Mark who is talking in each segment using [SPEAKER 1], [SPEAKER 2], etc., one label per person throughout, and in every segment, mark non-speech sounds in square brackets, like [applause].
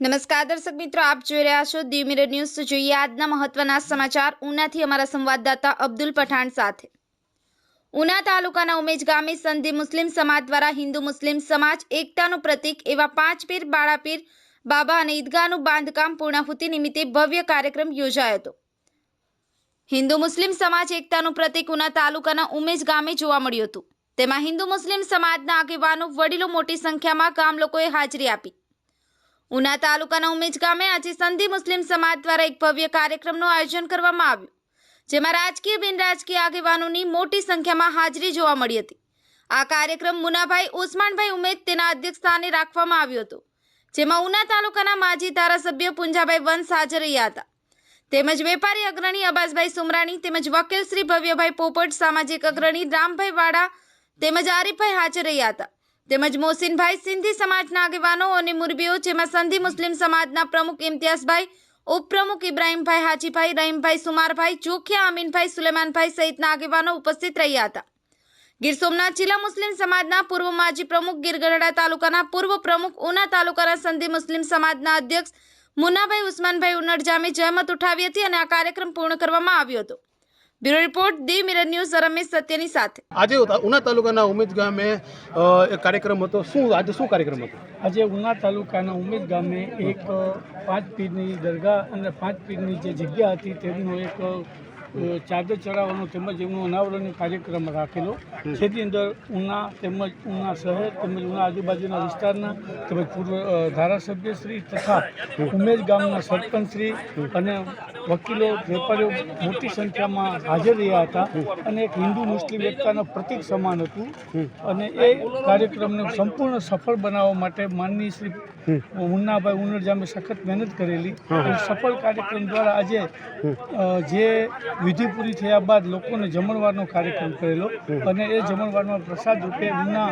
[SPEAKER 1] નમસ્કાર દર્શક મિત્રો, આપ જોઈ રહ્યા છો દીવ મિરર ન્યૂઝ. જોઈએ આજના મહત્વના સમાચાર. ઉનાથી અમારા સંવાદદાતા અબ્દુલ પઠાણ સાથે. ઉના તાલુકાના ઉમેજ ગામે સંધિ મુસ્લિમ સમાજ દ્વારા હિન્દુ મુસ્લિમ સમાજ એકતાનું પ્રતીક એવા પાંચ પીર, બાળાપીર, બાબા અને ઈદગાહનું બાંધકામ પૂર્ણાહુતિ નિમિત્તે ભવ્ય કાર્યક્રમ યોજાયો હતો. હિન્દુ મુસ્લિમ સમાજ એકતાનું પ્રતીક ઉના તાલુકાના ઉમેજ ગામે જોવા મળ્યું હતું. તેમાં હિન્દુ મુસ્લિમ સમાજના આગેવાનો, વડીલો મોટી સંખ્યામાં ગામ લોકોએ હાજરી આપી. ઉના તાલુકાના ઉમેજ ગામે આજે સંધિ મુસ્લિમ સમાજ દ્વારા એક ભવ્ય કાર્યક્રમનું આયોજન કરવામાં આવ્યું, જેમાં રાજકીય બિન રાજકીય આગેવાનોની મોટી સંખ્યામાં હાજરી જોવા મળી હતી. આ કાર્યક્રમ મુનાભાઈ, ઉસ્માનભાઈ ઉમેદ તેના અધ્યક્ષ સ્થાને રાખવામાં આવ્યો હતો, જેમાં ઉના તાલુકાના માજી ધારાસભ્ય પુંજાભાઈ વંશ હાજર રહ્યા હતા. તેમજ વેપારી અગ્રણી અબાસભાઈ સુમરાણી તેમજ વકીલ શ્રી ભવ્યભાઈ પોપટ, સામાજિક અગ્રણી રામભાઈ વાડા તેમજ આરીફભાઈ હાજર રહ્યા હતા. તેમજ મોહસિનભાઈ સિંધી સમાજના આગેવાનો અને મુરબીઓ, જેમાં સંધિ મુસ્લિમ સમાજના પ્રમુખ ઇમ્તિયાઝભાઈ, ઉપપ્રમુખ ઇબ્રાહીમભાઈ હાજીભાઈ, રહીમભાઈ સુમારભાઈ જોખિયા અમીનભાઈ સુલેમાનભાઈ સહિતના આગેવાનો ઉપસ્થિત રહ્યા હતા. ગીર સોમનાથ જિલ્લા મુસ્લિમ સમાજના પૂર્વ માજી પ્રમુખ ગીરગઢડા તાલુકાના પૂર્વ પ્રમુખ ઉના તાલુકાના સંધિ મુસ્લિમ સમાજના અધ્યક્ષ મુન્નાભાઈ ઉસ્માનભાઈ ઉનડજામે જહેમત ઉઠાવી હતી અને આ કાર્યક્રમ પૂર્ણ કરવામાં આવ્યો હતો. Bureau report Diu mirror news Ramesh સત્યની સાથે.
[SPEAKER 2] આજે ઉના તાલુકાના ઉમેદ ગામે એક કાર્યક્રમ હતો. શું આજે શું કાર્યક્રમ હતો?
[SPEAKER 3] આજે ઉના તાલુકાના ઉમેદ ગામે એક પાંચ પીરની દરગાહ અને પાંચ પીરની જે જગ્યા હતી તેમનો એક ચાદર ચડાવવાનો તેમજ એમનો અનાવરણનો કાર્યક્રમ રાખેલો. જેની અંદર ઉના તેમજ ઉના શહેર તેમજ ઉના આજુબાજુના વિસ્તારના તેમજ પૂર્વ ધારાસભ્યશ્રી તથા ઉમેદ ગામના સરપંચશ્રી અને વકીલો વેપારીઓ મોટી સંખ્યામાં હાજર રહ્યા હતા અને એક હિન્દુ મુસ્લિમ એકતાના પ્રતિક સમાન હતું. અને એ કાર્યક્રમને સંપૂર્ણ સફળ બનાવવા માટે માનનીય શ્રી મુન્નાભાઈ ઉનરજામે સખત મહેનત કરેલી. અને સફળ કાર્યક્રમ દ્વારા આજે જે વિધિ પૂરી થયા બાદ લોકોને જમણવારનો કાર્યક્રમ કરેલો. અને એ જમણવારમાં પ્રસાદ રૂપે ઉના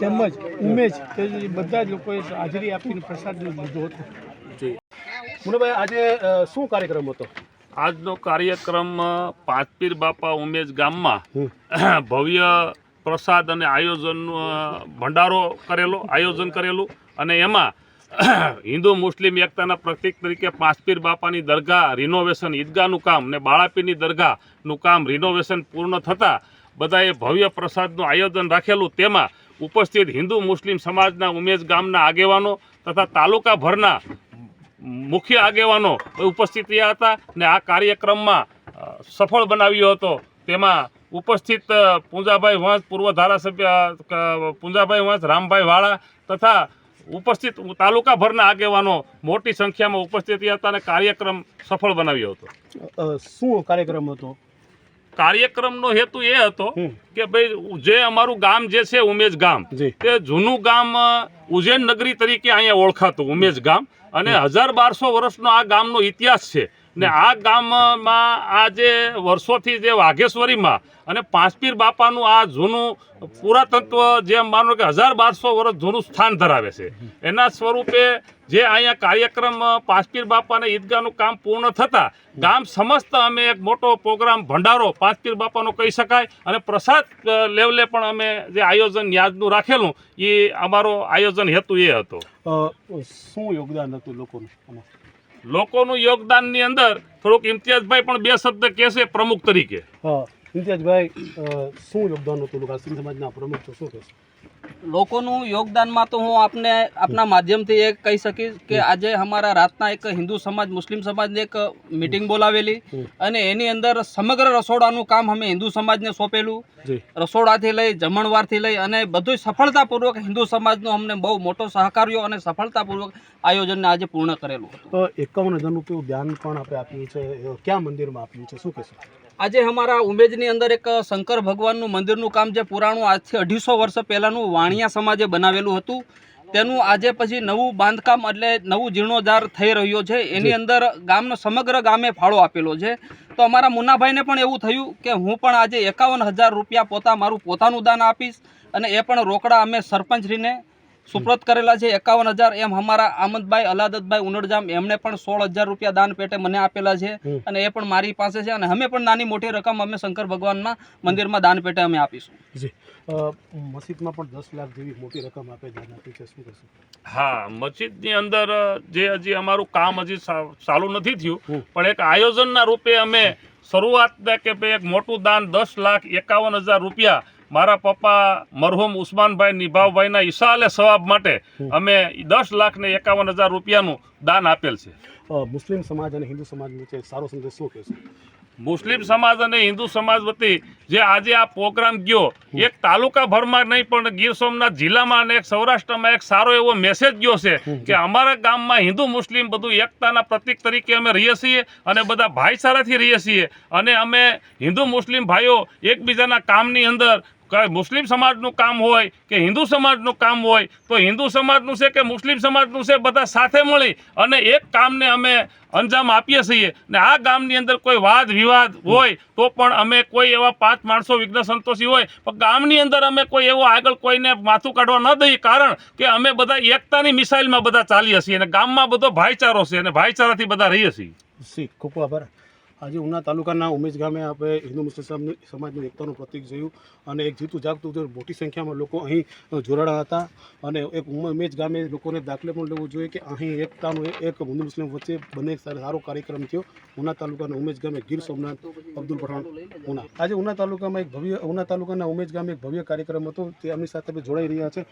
[SPEAKER 3] તેમજ ઉમેજ તે બધા જ લોકોએ હાજરી આપીને પ્રસાદ લીધો હતો.
[SPEAKER 2] જી. મુનાભાઈ આજે શું કાર્યક્રમ હતો?
[SPEAKER 4] આજનો કાર્યક્રમ પાંચપીર બાપા ઉમેજ ગામમાં ભવ્ય પ્રસાદ અને આયોજનનો ભંડારો કરેલો, આયોજન કરેલું. અને એમાં [clears throat] હિન્દુ મુસ્લિમ એકતાના પ્રતીક તરીકે પાંચપીર બાપાની દરગાહ રિનોવેશન ઈદગાહનું કામ ને બાળાપીરની દરગાહનું કામ રિનોવેશન પૂર્ણ થતાં બધાએ ભવ્ય પ્રસાદનું આયોજન રાખેલું. તેમાં ઉપસ્થિત હિન્દુ મુસ્લિમ સમાજના ઉમેશ ગામના આગેવાનો તથા તાલુકાભરના મુખ્ય આગેવાનો ઉપસ્થિત રહ્યા હતા ને આ કાર્યક્રમમાં સફળ બનાવ્યો હતો. તેમાં ઉપસ્થિત પૂંજાભાઈ વંશ પૂર્વ ધારાસભ્ય પૂંજાભાઈ વંશ રામભાઈ વાળા તથા ઉપસ્થિત તાલુકાભરના આગેવાનો મોટી સંખ્યામાં ઉપસ્થિત હતા અને કાર્યક્રમ સફળ બનાવ્યો હતો.
[SPEAKER 2] શું કાર્યક્રમ હતો?
[SPEAKER 4] કાર્યક્રમનો હેતુ એ હતો કે ભાઈ જે અમારું ગામ જે છે ઉમેજ ગામ તે જૂનું ગામ ઉજ્જૈન નગરી તરીકે અહીંયા ઓળખાતું ઉમેજ ગામ. અને હજાર બારસો વર્ષનો આ ગામનો ઇતિહાસ છે. ને આ ગામમાં આ જે વર્ષોથી જે વાઘેશ્વરીમાં અને પાંચપીર બાપાનું આ જૂનું પુરાતત્વ જે માનો કે હજાર બારસો વર્ષ જૂનું સ્થાન ધરાવે છે એના સ્વરૂપે જે અહીંયા કાર્યક્રમ પાંચપીર બાપાને ઈદગાહનું કામ પૂર્ણ થતાં ગામ સમસ્ત અમે એક મોટો પ્રોગ્રામ ભંડારો પાંચપીર બાપાનો કહી શકાય અને પ્રસાદ લેવલે પણ અમે જે આયોજન યાદનું રાખેલું એ અમારો આયોજન હેતુ એ હતો
[SPEAKER 2] શું યોગદાન હતું લોકોનું?
[SPEAKER 4] લોકોનું યોગદાનની અંદર થોડુંક ઇમ્તિયાઝભાઈ પણ બે શબ્દ કહેશે પ્રમુખ તરીકે.
[SPEAKER 2] હા, ઇમ્તિયાઝભાઈ શું યોગદાન હતું? લોકો સમાજના પ્રમુખ છો શું કહેશો?
[SPEAKER 5] લોકોનું યોગદાનમાં તો હું આપને આપના માધ્યમથી એ કહી શકીશ કે આજે અમારા રાતના એક હિન્દુ સમાજ મુસ્લિમ સમાજની એક મિટિંગ બોલાવેલી અને એની અંદર સમગ્ર રસોડાનું કામ અમે હિન્દુ સમાજને સોંપેલું. રસોડાથી લઈ જમણવારથી લઈ અને બધું સફળતાપૂર્વક હિન્દુ સમાજનો અમને બહુ મોટો સહકાર્યો અને સફળતાપૂર્વક આયોજનને આજે પૂર્ણ કરેલું
[SPEAKER 2] એકાવન હજાર રૂપિયું ધ્યાન પણ આપણે આપ્યું છે ક્યાં મંદિરમાં આપ્યું છે શું કહેશો?
[SPEAKER 5] આજે અમારા ઉમેજની અંદર એક શંકર ભગવાનનું મંદિરનું કામ જે પુરાણું આજથી અઢીસો વર્ષ પહેલાંનું વાણિયા સમાજે બનાવેલું હતું. તેનું આજે પછી નવું બાંધકામ એટલે નવું જીર્ણોદ્ધાર થઈ રહ્યો છે. એની અંદર ગામનો સમગ્ર ગામે ફાળો આપેલો છે. તો અમારા મુન્નાભાઈને પણ એવું થયું કે હું પણ આજે એકાવન હજાર રૂપિયા પોતા મારું પોતાનું દાન આપીશ અને એ પણ રોકડા અમે સરપંચશ્રીને સુપ્રત કરેલા છે એકાવન હજાર. એમ અમારા આમદભાઈ અલાદતભાઈ ઉનડજામ એમણે પણ સોળ હજાર રૂપિયા દાન પેટે મને આપેલા છે અને એ પણ મારી પાસે છે અને અમે પણ નાની મોટી રકમ અમે શંકર ભગવાનના મંદિરમાં દાન પેટે અમે આપીશું.
[SPEAKER 2] જી. મસ્જિદમાં પણ દસ લાખ જેવી મોટી રકમ આપે દાન આપી છે શું
[SPEAKER 4] હા મસ્જિદની અંદર જે હજી અમારું કામ હજી ચાલુ નથી થયું પણ એક આયોજનના રૂપે અમે શરૂઆત કે ભાઈ એક મોટું દાન દસ લાખ એકાવન હજાર રૂપિયા મારા પપ્પા મરહુમ ઉસ્માનભાઈ નિભાવભાઈના ઈશાલે સવાબ માટે અમે દસ લાખ ને એકાવન હજાર રૂપિયાનું દાન આપેલ છે.
[SPEAKER 2] મુસ્લિમ સમાજ અને હિન્દુ સમાજ વચ્ચે સારો સંદેશ શું કહેશો
[SPEAKER 4] મુસ્લિમ સમાજ અને હિન્દુ સમાજ વતી જે આજે આ પ્રોગ્રામ ગયો એક તાલુકા ભરમાં નહીં પણ ગીર સોમનાથ જિલ્લામાં અને એક સૌરાષ્ટ્રમાં એક સારો એવો મેસેજ ગયો છે કે અમારા ગામમાં હિન્દુ મુસ્લિમ બધું એકતાના પ્રતિક તરીકે અમે રહીએ છીએ અને બધા ભાઈચારાથી રહીએ છીએ અને અમે હિન્દુ મુસ્લિમ ભાઈઓ એકબીજાના કામની અંદર મુસ્લિમ સમાજનું કામ હોય કે હિન્દુ સમાજનું કામ હોય, તો હિન્દુ સમાજનું છે કે મુસ્લિમ સમાજનું છે, બધા સાથે મળી અને એક કામને અમે અંજામ આપીએ છીએ. ને આ ગામની અંદર કોઈ વાદ વિવાદ હોય, તો પણ અમે કોઈ એવા પાંચ માણસો વિઘ્ન સંતોષી હોય, પણ ગામની અંદર અમે કોઈ એવો આગળ કોઈને માથું કાઢવા ન દઈએ, કારણ કે અમે બધા એકતાની મિસાઇલમાં બધા ચાલીએ છીએ અને ગામમાં બધો ભાઈચારો છે અને ભાઈચારાથી બધા રહીએ છીએ.
[SPEAKER 2] ખૂબ આભાર. આજે ઉના તાલુકાના ઉમેશ ગામે આપણે હિન્દુ મુસ્લિમ સમાજની- એકતાનું પ્રતિક જોયું અને એક જીતું જાગતું જોયું મોટી સંખ્યામાં લોકો અહીં જોડાણા હતા અને એક ઉમેશ ગામે લોકોને દાખલે પણ લેવું જોઈએ કે અહીં એકતાનું એક- હિન્દુ મુસ્લિમ વચ્ચે બંને એક સારો કાર્યક્રમ થયો. ઉના તાલુકાના ઉમેશ ગામે ગીર સોમનાથ અબ્દુલ પઠાણ ઉના. આજે ઉના તાલુકામાં એક ભવ્ય ઉના તાલુકાના ઉમેશ ગામે એક ભવ્ય કાર્યક્રમ હતો. તે એમની સાથે જોડાઈ રહ્યા છે.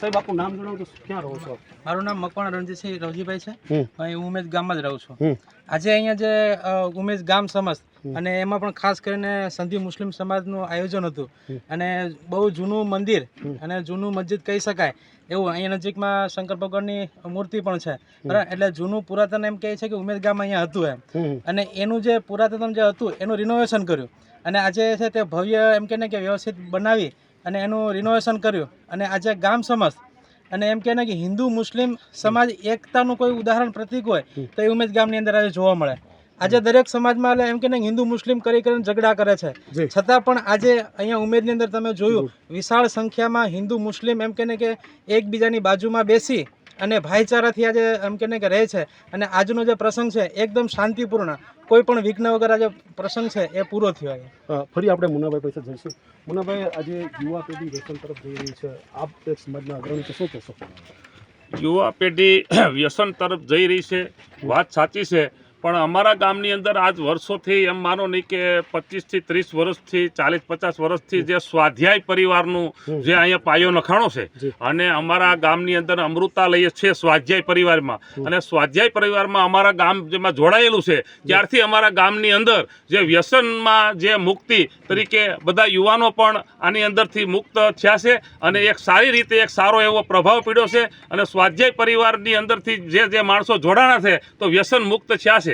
[SPEAKER 2] સાહેબ આપનું નામ જણાવો તો ક્યાં રહો છો?
[SPEAKER 6] મારું નામ મકવાણા રણજીતસિંહ રવજીભાઈ છે. અહીં હું ઉમેશ ગામમાં જ રહું છું. આજે અહીંયા જે અ, ગામ સમસ્ત. અને એમાં પણ ખાસ કરીને સંધી મુસ્લિમ સમાજનું આયોજન હતું. અને બહુ જૂનું મંદિર. અને જૂનું મસ્જિદ કહી શકાય. એવું અહીંયા નજીકમાં શંકર ભગવાનની મૂર્તિ પણ છે. બરાબર? એટલે જૂનું પુરાતન એમ કહે છે કે ઉમેદ ગામ અહીંયા હતું એમ. અને એનું જે પુરાતન જે હતું એનું રિનોવેશન કર્યું. અને આજે છે તે ભવ્ય એમ કે ને કે વ્યવસ્થિત બનાવી અને એનું રિનોવેશન કર્યું. અને આજે ગામ સમસ્ત. અને એમ કહે ને કે હિન્દુ મુસ્લિમ સમાજ એકતાનું કોઈ ઉદાહરણ પ્રતીક હોય તો એ ઉમેદ ગામની અંદર આજે જોવા મળે. આજે દરેક સમાજમાં એટલે એમ કે હિન્દુ મુસ્લિમ કરી કરીને ઝઘડા કરે છે.
[SPEAKER 2] જી.
[SPEAKER 6] છતાં પણ આજે અહીંયા ઉમેદની અંદર તમે જોયું વિશાળ સંખ્યામાં હિન્દુ મુસ્લિમ એમ કે કે એકબીજાની બાજુમાં બેસી અને ભાઈચારાથી આજે એમ કે કે રહે છે. અને આજનો જે પ્રસંગ છે એકદમ શાંતિપૂર્ણ. કોઈ પણ વિઘ્ન વગર આજે પ્રસંગ છે એ પૂરો થયો
[SPEAKER 2] ફરી આપણે મુનાભાઈ પૈસા જઈશું. મુનાભાઈ આજે યુવા પેઢી વ્યસન તરફ જઈ રહી છે. આપ એક સમાજના અગ્રણી છે શું કહેશો?
[SPEAKER 4] યુવા પેઢી વ્યસન તરફ જઈ રહી છે. વાત સાચી છે. પણ અમારા ગામની અંદર આજ વર્ષોથી એમ માનો નહીં કે પચીસથી ત્રીસ વર્ષથી ચાલીસ પચાસ વર્ષથી જે સ્વાધ્યાય પરિવારનું જે અહીંયા પાયો નખાણો છે અને અમારા ગામની અંદર અમૃતાલય છે સ્વાધ્યાય પરિવારમાં. અને સ્વાધ્યાય પરિવારમાં અમારા ગામ જેમાં જોડાયેલું છે ત્યારથી અમારા ગામની અંદર જે વ્યસનમાં જે મુક્તિ તરીકે બધા યુવાનો પણ આની અંદરથી મુક્ત થયા છે અને એક સારી રીતે એક સારો એવો પ્રભાવ પીડ્યો છે અને સ્વાધ્યાય પરિવારની અંદરથી જે જે માણસો જોડાણા છે તો વ્યસન મુક્ત થયા છે.